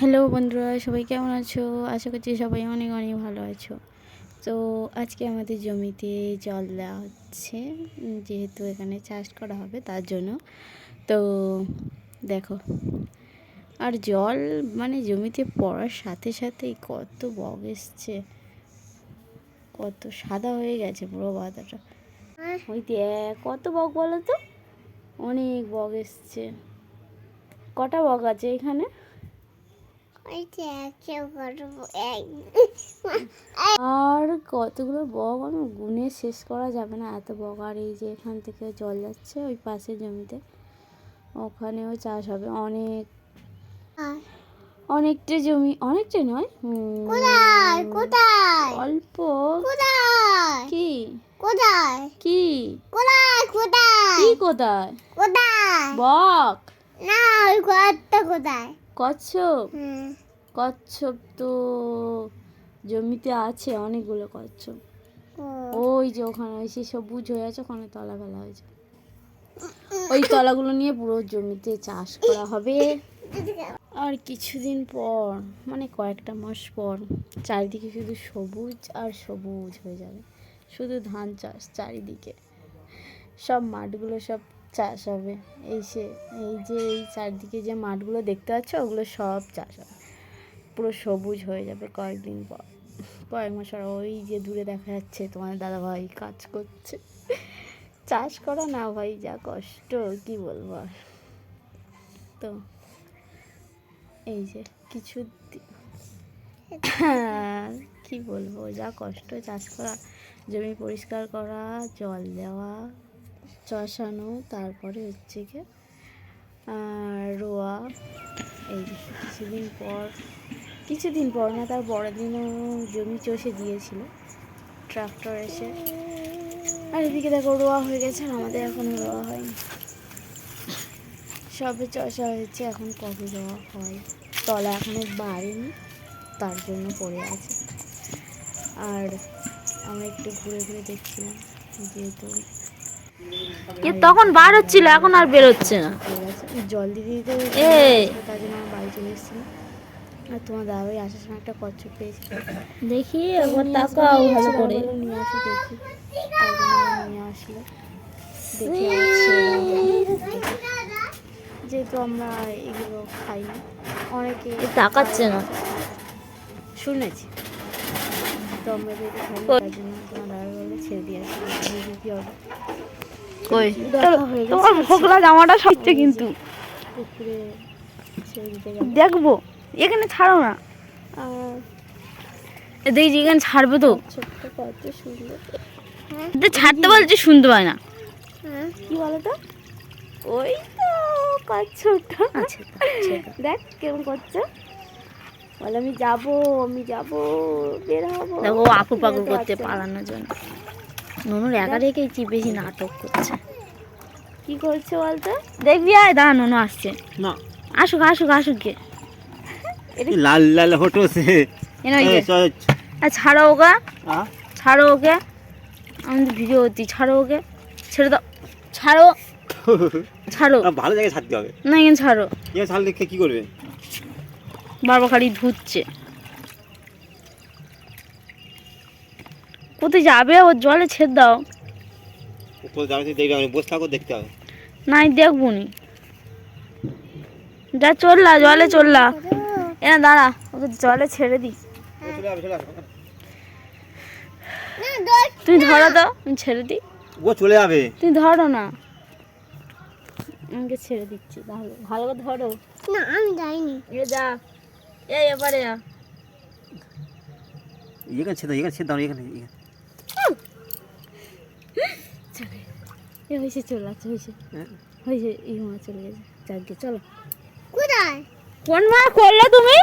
Hello বন্ধুরা, সবাই কেমন আছো? আশা করছি সবাই অনেক অনেক ভালো আছো। তো আজকে আমাদের জমিতে জল দেওয়া হচ্ছে যেহেতু এখানে চাষ করা হবে তার জন্য। তো দেখো, আর জল মানে জমিতে পড়ার সাথে সাথেই কত বগ এসছে, কত সাদা হয়ে গেছে পুরো বাদাটা ওই কত বগ বলো তো? অনেক বগ এসছে। কটা বগ আছে এখানে ওই যে একে করব এক আর কতগুলো বগ আমি গুনে শেষ করা যাবে না। এত বগ আর এই যে এখান থেকে জল যাচ্ছে ওই পাশের জমিতে। ওখানেও চাষ হবে। অনেক অনেকটা জমি। অনেকটা নয়? কোথায়? অল্প। কি? কোথায়? কি? কোথায়? কোথায়? কি কোথায়? কোথায়? বক। না ওই ঘরটা কোথায়? কচ্ছপ? কচ্ছপ তো জমিতে আছে অনেকগুলো কচ্ছপ। ওই যে ওখানে ওই সে সবুজ হয়ে আছে ওখানে তলা ফেলা হয়েছে। ওই তলাগুলো নিয়ে পুরো জমিতে চাষ করা হবে। আর কিছুদিন পর মানে কয়েকটা মাস পর চারিদিকে শুধু সবুজ আর সবুজ হয়ে যাবে। শুধু ধান চাষ চারিদিকে। সব মাঠগুলো সব চাষ হবে। এই সে, এই যে, এই চারদিকে যে মাঠগুলো দেখতে পাচ্ছ, ওগুলো সব চাষ হবে। পুরো সবুজ হয়ে যাবে কয়েকদিন পর। কয়েক মাস পর, ওই যে দূরে দেখা যাচ্ছে তোমার দাদা ভাই কাজ করছে। চাষ করা না ভাই, যা কষ্ট, কি বলব আর। তো, এই যে কিছু কি বলব, যা কষ্ট, চাষ করা, জমি পরিষ্কার করা, জল দেওয়া চষানো, তারপরে হচ্ছে আর রোয়া, এই কিছুদিন পর কিছুদিন পর না, তার বড়দিনও জমি চষে দিয়েছিল, ট্রাক্টর এসে। আর এদিকে দেখো, রোয়া হয়ে গেছে, আর আমাদের এখনও রোয়া হয়নি। সবে চষা হয়েছে, এখন কবে রোয়া হয়? তলা এখনও বাড়েনি, তার জন্য পড়ে আছে। আর আমরা একটু ঘুরে ঘুরে দেখছিলাম, যেহেতু তখন বার হচ্ছিল এখন আর বেরোচ্ছে না। জল দিতে দিতে। তার জন্য আমার বাড়ি চলে এসেছিলাম। আর তোমার দাদাভাই আসার সময় একটা কচ্ছপ পেয়েছি। দেখি একবার তাকাও ভালো করে। নিয়ে আসো দেখি। নিয়ে আসলো যেহেতু আমরা এগুলো খাই না অনেকে তাকাচ্ছে না। শুনেছি। তো আমরা যেহেতু খাই না তার জন্য তোমার দাদা বলে ছেড়ে দিয়ে আসি কি হবে কই? হয়ে তোমার ভোগলা জামাটা সত্যি কিন্তু। দেখব। এখানে ছাড়ো না। দেখছি এখানে ছাড়বে তো। কত ছাড়তে বলছি শুনতে পায় না। হ্যাঁ কি বলো তো ওই তো কচ্ছপটা আচ্ছা দেখ কেমন করছে। বলে আমি যাব আমি যাব বের হব। দেখো পাকুর বেরোতে করতে পালানোর জন্য। ননুর একা রেখেই কি বেশি নাটক করছে। কি করছে বলতো? দেখবি আয় দা ননু আসছে। না। আসুক আসুক আসুক গে। লাল লাল হটো সে। ছাড়ো ওকে। ছাড়ো ওকে। আমি ভিডিও হচ্ছি ছাড়ো ওকে। ছেড়ে দাও। ছাড়ো। ছাড়ো। ভালো জায়গায় ছাড়তে হবে। না এখানে ছাড়ো। এখানে ছাড়লে কি করবে? বারবার খালি ধুচ্ছে। কোথায় যাবে? ওর জলে ছেদ দাও। উপরে যাবে তুই দেখবি আমি বসে থাকো দেখতে হবে। নাই দেখব নি যা চললা জলে চললা। এ না দাঁড়া ওকে জলে ছেড়ে দি তুমি ধরো তো আমি ছেড়ে দিই। ও চলে যাবে। তুমি ধরো না। আমাকে ছেড়ে দিচ্ছি তাহলে। ভালো করে ধরো। না আমি যাইনি। এ যা এই এবারে যা এখানে ছেদ এখানে ছেদ দাও এখানে এখানে। এ হয়েছে চলে আচ্ছা হয়েছে হ্যাঁ। হয়েছে এই মা চলে গেছে। যাকে চলো। কোথায়? কোন মা করলে তুমি?